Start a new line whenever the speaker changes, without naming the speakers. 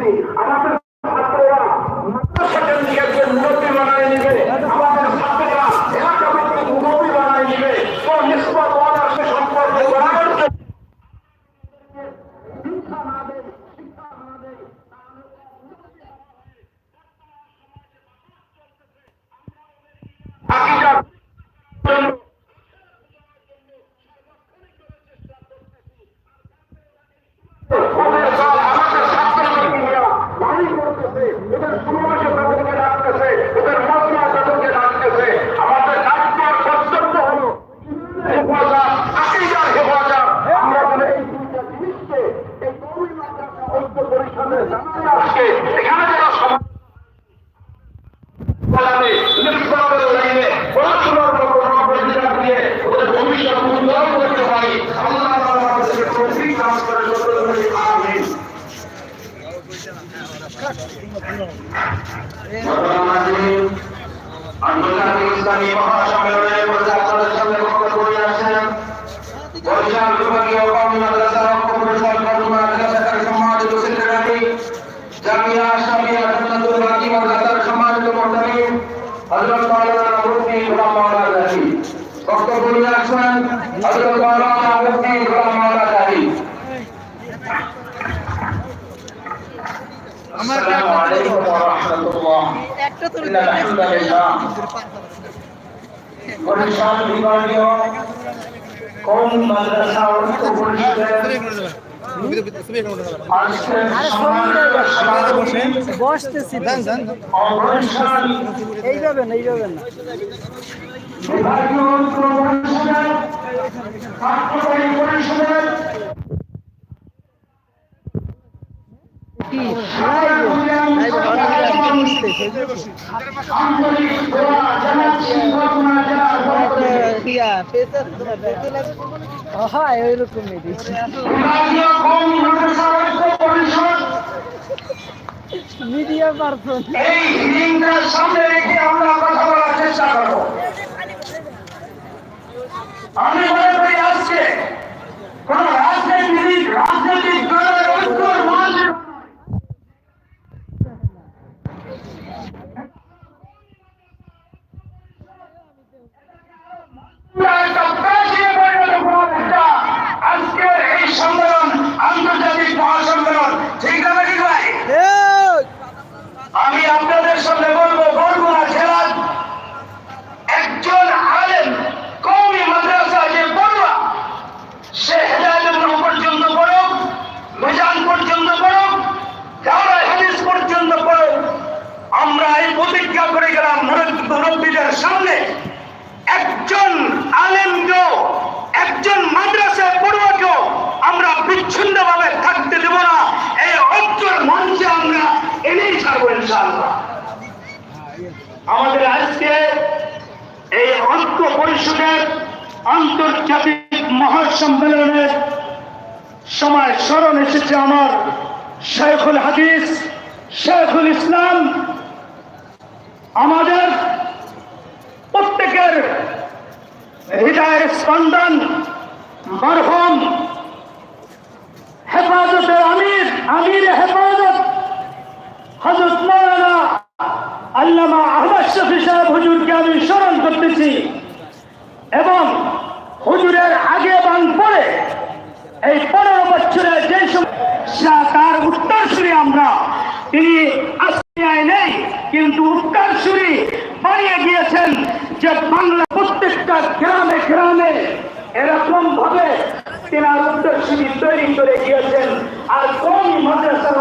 আমরা চলতেছি আমাদের ছাত্ররা আন্তর্জাতিক ইসলামী মহাসম্মেলনের মধ্যে আপনাদের সামনে বক্তব্য করে আসেন বরিশাল বিভাগীয় কওমি মাদ্রাসা ঐক্য পরিষদ কওমি মাদ্রাসার সম্মানিত সেক্রেটারি জামিয়া আশরাফিয়া জান্নাতুল বাকি মাদ্রাসার সম্মানিত মুহতামিম হযরত মাওলানা মুফতি গোলাম মাওলানা জাহি বক্তব্য নিয়ে আসবেন হযরত মাওলানা বরিশাল বিভাগীয় কওমি মাদ্রাসা ঐক্য পরিষদের
বসতেছি
অবরিশাল
এইভাবে না এইভাবে না
পরিষদের
হ্যাঁ
পরিষদ।
মিডিয়া পারসন
এই হিলিংটার সামনে রেখে আমরা কথা বলার চেষ্টা করব। আমি মনে করি আজকে কোন প্রতিজ্ঞা করে গেলাম মুরব্বীদের সামনে। একজন আলেমকেও একজন মাদ্রাসায় পড়ুয়াকেও আমরা বিচ্ছিন্ন ভাবে থাকতে দেব না। এই ঐক্যের মঞ্চে আমরা এনেই ছাড়বো আমাদের আজকে এই ঐক্য পরিষদের আন্তর্জাতিক মহাসম্মেলনের সময় স্মরণ এসেছে আমার শেখুল হাদিস, শেখুল ইসলাম আমাদের প্রত্যেকের হৃদয়ের স্পন্দন, মরহুম হেফাজতের আমির আমির হেফাজত হজরত মৌলানা আল্লামা আহমদ শফি সাহেব হুজুরকে আমি স্মরণ করতেছি এবং হুজুরের আগে বান পরে এই পনেরো বছরে যে সময় তার উত্তরসূরি আমরা তিনি আসিয়ায় উত্তর কিন্তু উত্তরসূরি বানিয়ে গিয়েছেন যে বাংলা প্রত্যেকটা গ্রামে গ্রামে এরকম ভাবে তেনার উত্তরসূরি তৈরি করে গিয়েছেন। আর কোন মাদ্রাসার